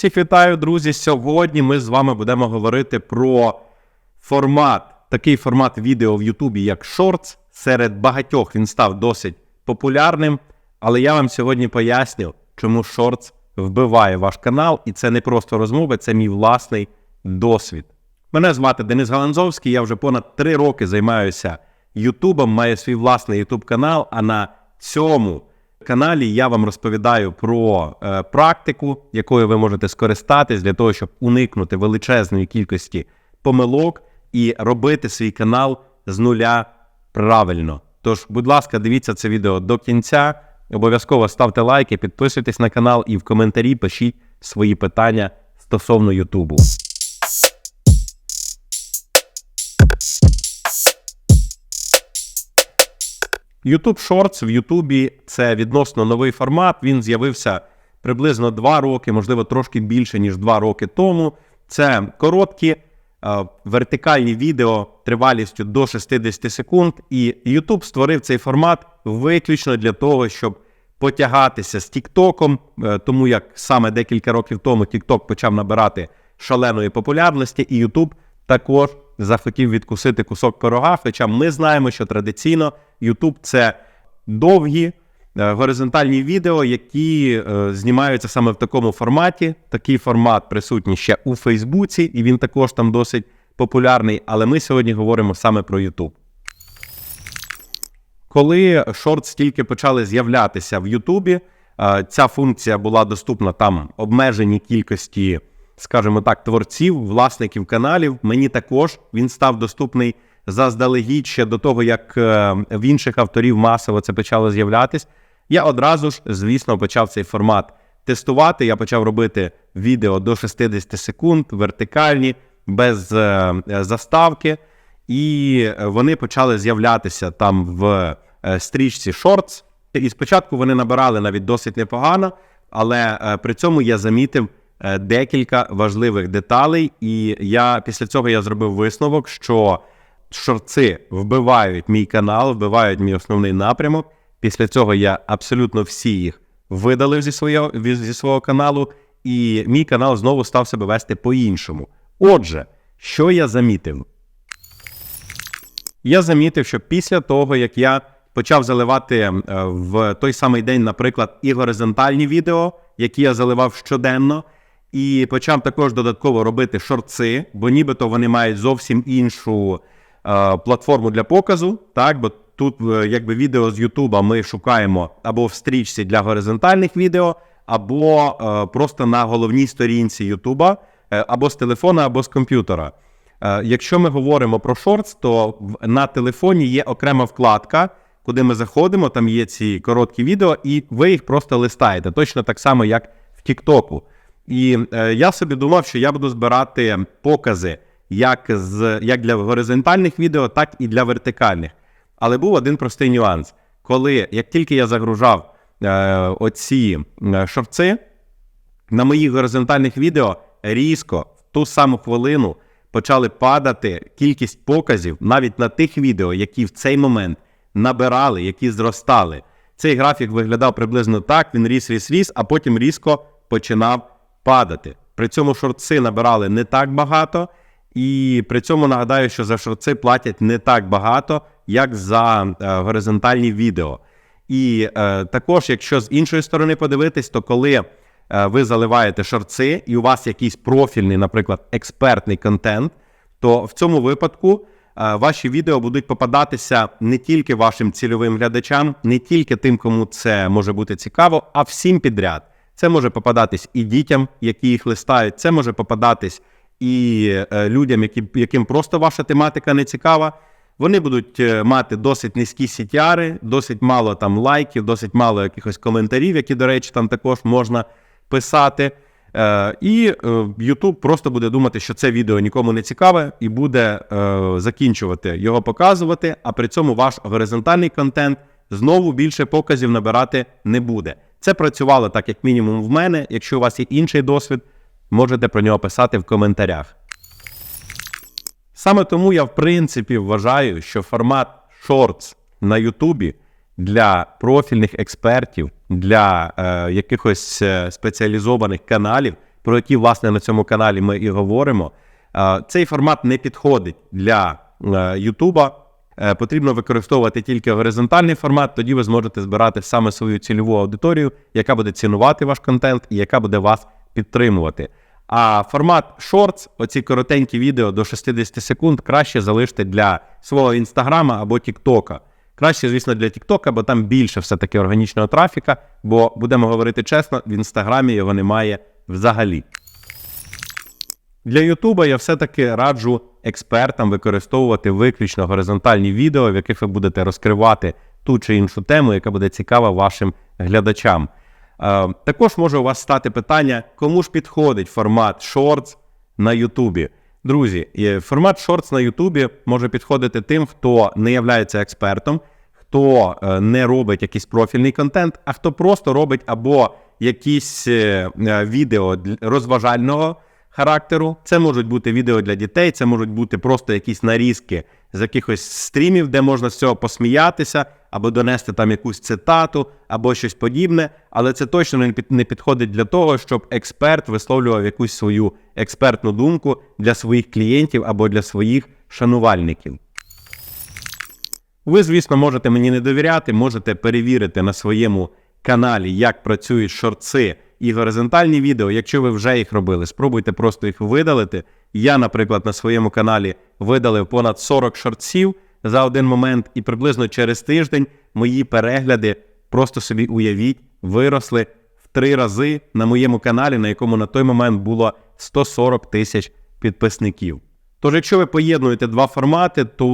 Всіх вітаю, друзі. Сьогодні ми з вами будемо говорити про формат, такий формат відео в Ютубі, як Shorts. Серед багатьох він став досить популярним. Але я вам сьогодні поясню, чому Shorts вбиває ваш канал, і це не просто розмови, це мій власний досвід. Мене звати Денис Галанзовський, я вже понад три роки займаюся Ютубом, маю свій власний Ютуб канал. А на цьому каналі я вам розповідаю про е, практику, якою ви можете скористатись для того, щоб уникнути величезної кількості помилок і робити свій канал з нуля правильно. Тож, будь ласка, дивіться це відео до кінця. Обов'язково ставте лайки, підписуйтесь на канал і в коментарі пишіть свої питання стосовно Ютубу. YouTube Shorts в Ютубі це відносно новий формат. Він з'явився приблизно 2 роки, можливо, трошки більше ніж 2 роки тому. Це короткі е, вертикальні відео тривалістю до 60 секунд. І YouTube створив цей формат виключно для того, щоб потягатися з Тіктоком, е, тому як саме декілька років тому TikTok почав набирати шаленої популярності, і YouTube також захотів відкусити кусок пирога. Хоча ми знаємо, що традиційно YouTube – це довгі е, горизонтальні відео, які е, знімаються саме в такому форматі. Такий формат присутній ще у Фейсбуці, і він також там досить популярний. Але ми сьогодні говоримо саме про YouTube. Коли шортс тільки почали з'являтися в Ютубі, е, ця функція була доступна там обмеженій кількості, скажімо так, творців, власників каналів. Мені також він став доступний заздалегідь ще до того, як е, в інших авторів масово це почало з'являтись. Я одразу ж, звісно, почав цей формат тестувати. Я почав робити відео до 60 секунд, вертикальні, без е, заставки. І вони почали з'являтися там в е, стрічці Shorts. І спочатку вони набирали навіть досить непогано, але при цьому я замітив декілька важливих деталей. І я після цього я зробив висновок, що шорти вбивають мій канал, вбивають мій основний напрямок. Після цього я абсолютно всі їх видалив зі свого, зі свого каналу, і мій канал знову став себе вести по-іншому. Отже, що я замітив? Я замітив, що після того, як я почав заливати е, в той самий день, наприклад, і горизонтальні відео, які я заливав щоденно, і почав також додатково робити шорти, бо нібито вони мають зовсім іншу е, платформу для показу. Так, бо тут, е, якби відео з Ютуба ми шукаємо або в стрічці для горизонтальних відео, або е, просто на головній сторінці Ютуба, або з телефона, або з комп'ютера. Якщо ми говоримо про шортс, то на телефоні є окрема вкладка, куди ми заходимо, там є ці короткі відео, і ви їх просто листаєте, точно так само, як в Тіктоку. І е, я собі думав, що я буду збирати покази як, з, як для горизонтальних відео, так і для вертикальних. Але був один простий нюанс. Коли як тільки я загружав е, оці е, шорти, на моїх горизонтальних відео різко в ту саму хвилину почали падати кількість показів навіть на тих відео, які в цей момент набирали, які зростали. Цей графік виглядав приблизно так: він ріс, ріс, ріс, а потім різко починав падати. При цьому шорти набирали не так багато, і при цьому нагадаю, що за шорти платять не так багато, як за е, горизонтальні відео. І е, також, якщо з іншої сторони подивитись, то коли е, ви заливаєте шорти, і у вас якийсь профільний, наприклад, експертний контент, то в цьому випадку е, ваші відео будуть попадатися не тільки вашим цільовим глядачам, не тільки тим, кому це може бути цікаво, а всім підряд. Це може попадатись і дітям, які їх листають, це може попадатись і е, людям, які, яким просто ваша тематика не цікава. Вони будуть е, мати досить низькі CTR, досить мало там лайків, досить мало якихось коментарів, які, до речі, там також можна писати. Е, і YouTube просто буде думати, що це відео нікому не цікаве, і буде закінчувати його показувати. А при цьому ваш горизонтальний контент знову більше показів набирати не буде. Це працювало так, як мінімум, в мене. Якщо у вас є інший досвід, можете про нього писати в коментарях. Саме тому я, в принципі, вважаю, що формат Shorts на Ютубі для профільних експертів, для е, якихось е, спеціалізованих каналів про які власне на цьому каналі ми і говоримо. Е, Цей формат не підходить для е, Ютуба. Е, Потрібно використовувати тільки горизонтальний формат, тоді ви зможете збирати саме свою цільову аудиторію, яка буде цінувати ваш контент і яка буде вас підтримувати. А формат Shorts, оці коротенькі відео до 60 секунд, краще залиште для свого інстаграма або Тіктока. Краще, звісно, для Тіктока, бо там більше все-таки органічного трафіка, бо будемо говорити чесно, в інстаграмі його немає взагалі. Для Ютуба я все-таки раджу експертам використовувати виключно горизонтальні відео, в яких ви будете розкривати ту чи іншу тему, яка буде цікава вашим глядачам. Е, також може у вас стати питання, кому ж підходить формат Shorts на Ютубі. Друзі, формат Shorts на Ютубі може підходити тим, хто не являється експертом, хто е, не робить якийсь профільний контент, а хто просто робить або якісь е, відео розважального характеру. Це можуть бути відео для дітей, це можуть бути просто якісь нарізки з якихось стрімів, де можна з цього посміятися, або донести там якусь цитату, або щось подібне. Але це точно не під- не підходить для того, щоб експерт висловлював якусь свою експертну думку для своїх клієнтів або для своїх шанувальників. Ви, звісно, можете мені не довіряти, можете перевірити на своєму каналі, як працюють шорти і горизонтальні відео. Якщо ви вже їх робили, спробуйте просто їх видалити. Я, наприклад, на своєму каналі видалив понад 40 шортсів за один момент, і приблизно через тиждень мої перегляди, просто собі уявіть, виросли в три рази на моєму каналі, на якому на той момент було 140 тисяч підписників. Тож, якщо ви поєднуєте два формати, то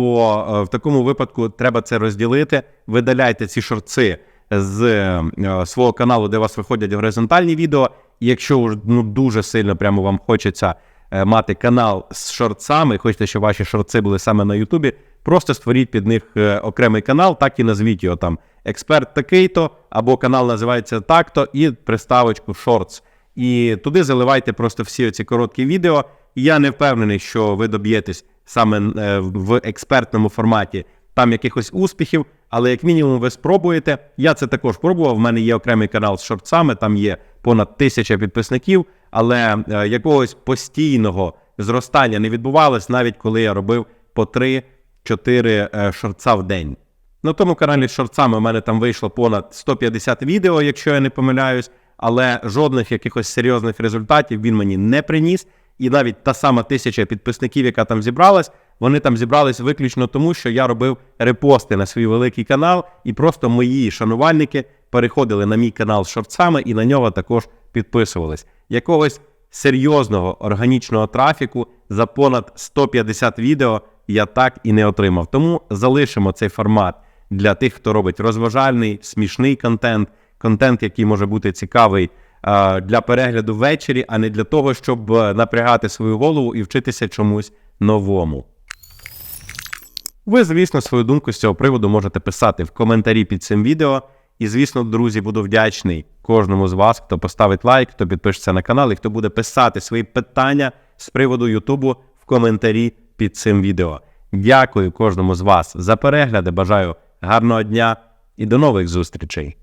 е, в такому випадку треба це розділити. Видаляйте ці шорти з е, свого каналу, де у вас виходять горизонтальні відео. І якщо ну, дуже сильно прямо вам хочеться е, мати канал з шорцами, хочете, щоб ваші шорти були саме на Ютубі, просто створіть під них е, окремий канал, так і назвіть його там експерт такий-то, або канал називається так-то, і приставочку Shorts. І туди заливайте просто всі ці короткі відео. Я не впевнений, що ви доб'єтесь саме в експертному форматі там якихось успіхів, але як мінімум ви спробуєте. Я це також пробував. В мене є окремий канал з шорцами, там є понад тисяча підписників, але е, якогось постійного зростання не відбувалось, навіть коли я робив по 3-4 е, шорца в день. На тому каналі з шорцами у мене там вийшло понад 150 відео, якщо я не помиляюсь, але жодних якихось серйозних результатів він мені не приніс. І навіть та сама тисяча підписників, яка там зібралась, вони там зібрались виключно тому, що я робив репости на свій великий канал, і просто мої шанувальники переходили на мій канал з шорцами і на нього також підписувались. Якогось серйозного органічного трафіку за понад 150 відео я так і не отримав. Тому залишимо цей формат для тих, хто робить розважальний, смішний контент, контент, який може бути цікавий е, для перегляду ввечері, а не для того, щоб е, напрягати свою голову і вчитися чомусь новому. Ви, звісно, свою думку з цього приводу можете писати в коментарі під цим відео. І, звісно, друзі, буду вдячний кожному з вас, хто поставить лайк, хто підпишеться на канал і хто буде писати свої питання з приводу Ютубу в коментарі під цим відео. Дякую кожному з вас за перегляди. Бажаю гарного дня і до нових зустрічей.